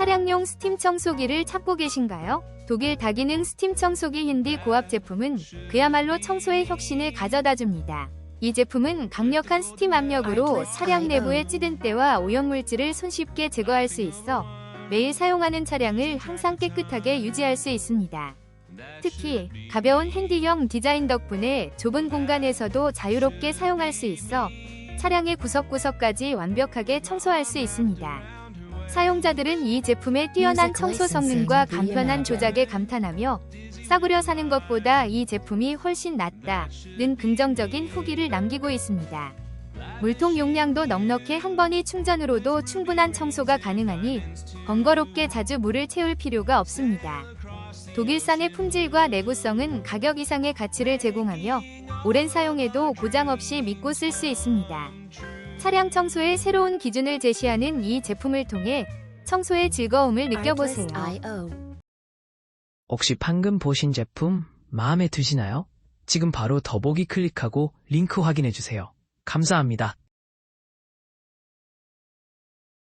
차량용 스팀 청소기를 찾고 계신가요? 독일 다기능 스팀 청소기 힌디 고압 제품은 그야말로 청소의 혁신을 가져다 줍니다. 이 제품은 강력한 스팀 압력으로 차량 내부의 찌든 때와 오염물질을 손쉽게 제거할 수 있어 매일 사용하는 차량을 항상 깨끗하게 유지할 수 있습니다. 특히 가벼운 핸디형 디자인 덕분에 좁은 공간에서도 자유롭게 사용할 수 있어 차량의 구석구석까지 완벽하게 청소할 수 있습니다. 사용자들은 이 제품의 뛰어난 청소 성능과 간편한 조작에 감탄하며 싸구려 사는 것보다 이 제품이 훨씬 낫다는 긍정적인 후기를 남기고 있습니다. 물통 용량도 넉넉해 한 번의 충전으로도 충분한 청소가 가능하니 번거롭게 자주 물을 채울 필요가 없습니다. 독일산의 품질과 내구성은 가격 이상의 가치를 제공하며 오랜 사용에도 고장 없이 믿고 쓸 수 있습니다. 차량 청소의 새로운 기준을 제시하는 이 제품을 통해 청소의 즐거움을 느껴보세요. 혹시 방금 보신 제품 마음에 드시나요? 지금 바로 더보기 클릭하고 링크 확인해 주세요. 감사합니다.